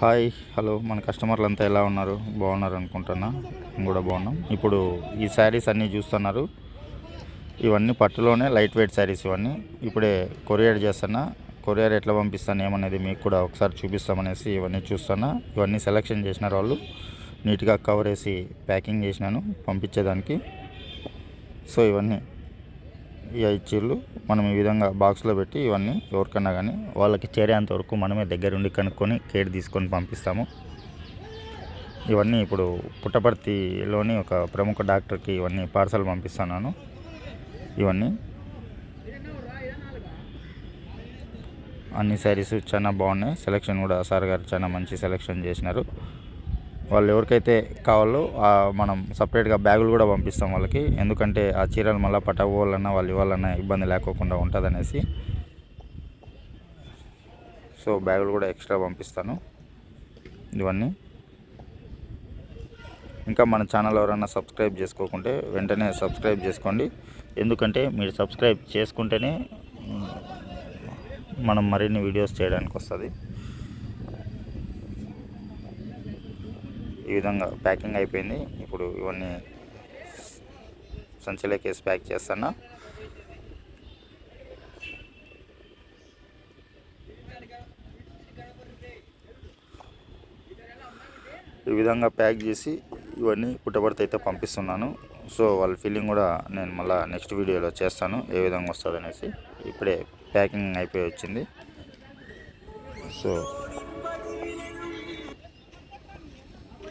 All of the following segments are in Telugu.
Hi hello. మన కస్టమర్లు అంతా ఎలా ఉన్నారు? బాగున్నారు అనుకుంటున్నా మేము కూడా బాగున్నాం. ఇప్పుడు ఈ శారీస్ అన్నీ చూస్తున్నారు. ఇవన్నీ పట్టులోనే లైట్ వెయిట్ శారీస్ ఇవన్నీ. ఇప్పుడే కొరియర్ చేస్తున్నా. కొరియర్ ఎట్లా పంపిస్తాను ఏమనేది మీకు కూడా ఒకసారి చూపిస్తామనేసి ఇవన్నీ చూస్తున్నా. ఇవన్నీ సెలెక్షన్ చేసినారు వాళ్ళు నీట్గా కవర్ వేసి ప్యాకింగ్ చేసినాను పంపించేదానికి. సో ఇవన్నీ. ఇక ఇచ్చిర్రు. మనం ఈ విధంగా బాక్స్లో పెట్టి ఇవన్నీ ఎవరికన్నా కానీ వాళ్ళకి చేరేంత వరకు మనమే దగ్గరుండి కనుక్కొని కేర్ తీసుకొని పంపిస్తాము. ఇవన్నీ ఇప్పుడు పుట్టపర్తిలోని ఒక ప్రముఖ డాక్టర్కి ఇవన్నీ పార్సల్ పంపిస్తున్నాను. ఇవన్నీ. అన్ని శారీస్ చాలా బాగున్నాయి. సెలెక్షన్ కూడా సార్ గారు చాలా మంచి సెలెక్షన్ చేసినారు. వాళ్ళు ఎవరికైతే కావాలో మనం సపరేట్గా బ్యాగులు కూడా పంపిస్తాం వాళ్ళకి. ఎందుకంటే ఆ చీరలు మళ్ళీ పట్టకపోవాలన్నా వాళ్ళు ఇవ్వాలన్నా ఇబ్బంది లేకోకుండా ఉంటుందనేసి. సో బ్యాగులు కూడా ఎక్స్ట్రా పంపిస్తాను. ఇవన్నీ. ఇంకా మన ఛానల్ ఎవరైనా సబ్స్క్రైబ్ చేసుకోకుంటే వెంటనే సబ్స్క్రైబ్ చేసుకోండి. ఎందుకంటే మీరు సబ్స్క్రైబ్ చేసుకుంటేనే మనం మరిన్ని వీడియోస్ చేయడానికి వస్తుంది ఈ విధంగా ప్యాకింగ్ అయిపోయింది. ఇప్పుడు ఇవన్నీ సంచిలోకి వేసి ప్యాక్ చేస్తాను ఈ విధంగా ప్యాక్ చేసి ఇవన్నీ పుట్టబడితే అయితే పంపిస్తున్నాను. సో వాళ్ళ ఫీలింగ్ కూడా నేను మళ్ళీ నెక్స్ట్ వీడియోలో చేస్తాను ఏ విధంగా వస్తుంది అనేసి ఇప్పుడే ప్యాకింగ్ అయిపోయి వచ్చింది. సో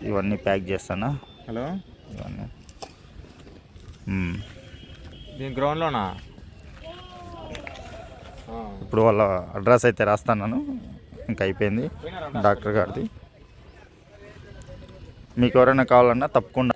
ఇవన్నీ ప్యాక్ చేస్తానా? హలో? ఇవన్నీ. దీని గ్రౌండ్లోనా ఇప్పుడు వాళ్ళ అడ్రస్ అయితే రాస్తాను ఇంకా అయిపోయింది. డాక్టర్ గారిది. మీకు ఎవరైనా కావాలన్నా తప్పకుండా